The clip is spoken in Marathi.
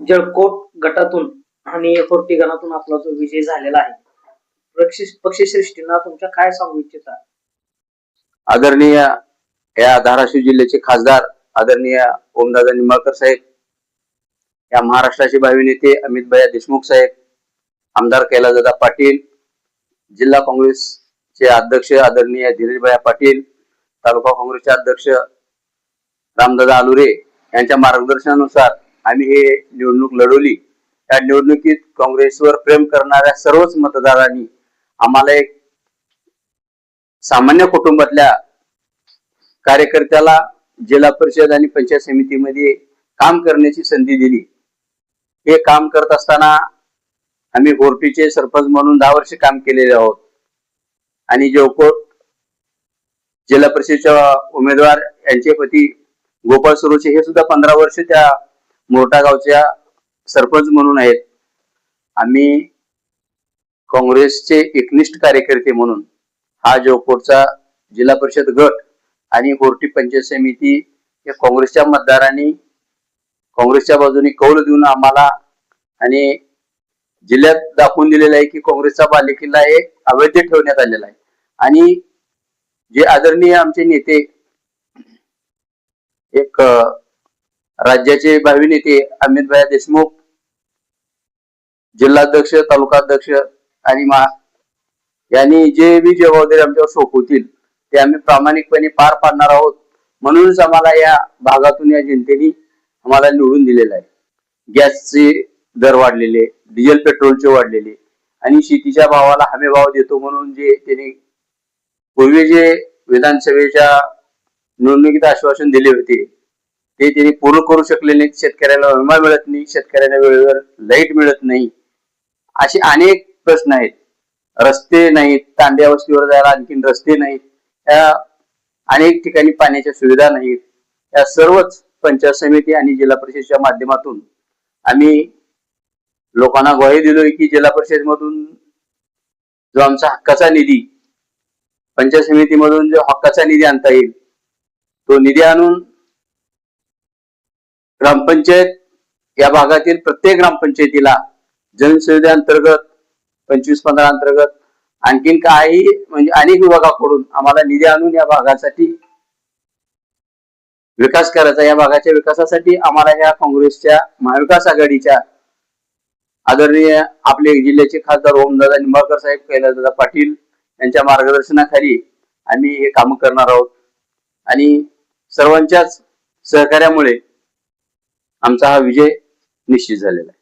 जळकोट गटातून आणि एकोटी गणातून आपला जो विजय झालेला आहे. पक्षश्रेष्ठींना तुमच्या काय सांगू इच्छिता? आदरणीय या धाराशिव जिल्ह्याचे खासदार आदरणीय ओमदादा निंबाळकर साहेब या महाराष्ट्राचे भावी नेते अमित भैया देशमुख साहेब आमदार कैलासदादा पाटील जिल्हा काँग्रेसचे अध्यक्ष आदरणीय धीरजभाया पाटील तालुका काँग्रेसचे अध्यक्ष रामदादा आलुरे यांच्या मार्गदर्शनानुसार आम्ही हे निवडणूक लढवली. त्या निवडणुकीत काँग्रेसवर प्रेम करणाऱ्या सर्वच मतदारांनी आम्हाला एक सामान्य कुटुंबातल्या कार्यकर्त्याला जिल्हा परिषद आणि पंचायत समितीमध्ये काम करण्याची संधी दिली. हे काम करत असताना आम्ही गोरटीचे सरपंच म्हणून दहा वर्ष काम केलेले आहोत. आणि जेवकोट जिल्हा परिषदेच्या उमेदवार यांचे पती गोपाळ सुरोचे हे सुद्धा पंधरा वर्ष त्या मोठा गावच्या सरपंच म्हणून आहेत. आम्ही काँग्रेसचे एकनिष्ठ कार्यकर्ते म्हणून हा जोकोटचा जिल्हा परिषद गट आणि कोर्टी पंचायत समिती या काँग्रेसच्या मतदारांनी काँग्रेसच्या बाजूने कौल देऊन आम्हाला आणि जिल्ह्यात दाखवून दिलेलं आहे की काँग्रेसचा बालेकिल्ला हे अवैध ठेवण्यात आलेला आहे. आणि जे आदरणीय आमचे नेते एक राज्याचे भावी नेते अमितभाई देशमुख जिल्हाध्यक्ष तालुकाध्यक्ष आणि मा यांनी जे बी जबाबदारी आमच्यावर सोपवतील ते आम्ही प्रामाणिकपणे पार पाडणार आहोत. म्हणूनच आम्हाला या भागातून या जनतेने आम्हाला निवडून दिलेलं आहे. गॅसचे दर वाढलेले डिझेल पेट्रोलचे वाढलेले आणि शेतीच्या भावाला हमी भाव देतो म्हणून जे त्यांनी पूर्वी जे विधानसभेच्या निवडणुकीत आश्वासन दिले होते ते त्यांनी पूर्ण करू शकले नाहीत. शेतकऱ्याला विमा मिळत नाही. शेतकऱ्यांना वेळेवर लाइट मिळत नाही. असे अनेक प्रश्न आहेत. रस्ते नाहीत. तांड्या वस्तीवर जायला आणखीन रस्ते नाहीत. या अनेक ठिकाणी पाण्याच्या सुविधा नाहीत. या सर्वच पंचायत समिती आणि जिल्हा परिषदच्या माध्यमातून आम्ही लोकांना ग्वाही दिलोय की जिल्हा परिषद मधून जो आमचा हक्काचा निधी पंचायत समितीमधून जो हक्काचा निधी आणता येईल तो निधी आणून ग्रामपंचायत या भागातील प्रत्येक ग्रामपंचायतीला जनसुविधेअंतर्गत पंचवीस पंधरा अंतर्गत आणखीन काही म्हणजे अनेक विभागाकडून आम्हाला निधी आणून या भागासाठी विकास करायचा या भागाच्या विकासासाठी आम्हाला या काँग्रेसच्या महाविकास आघाडीच्या आदरणीय आपले जिल्ह्याचे खासदार ओमदादा निंबाळकर साहेब कैलासदादा पाटील यांच्या मार्गदर्शनाखाली आम्ही हे काम करणार आहोत. आणि सर्वांच्याच सहकार्यामुळे आमचा हा विजय निश्चित झालेला आहे.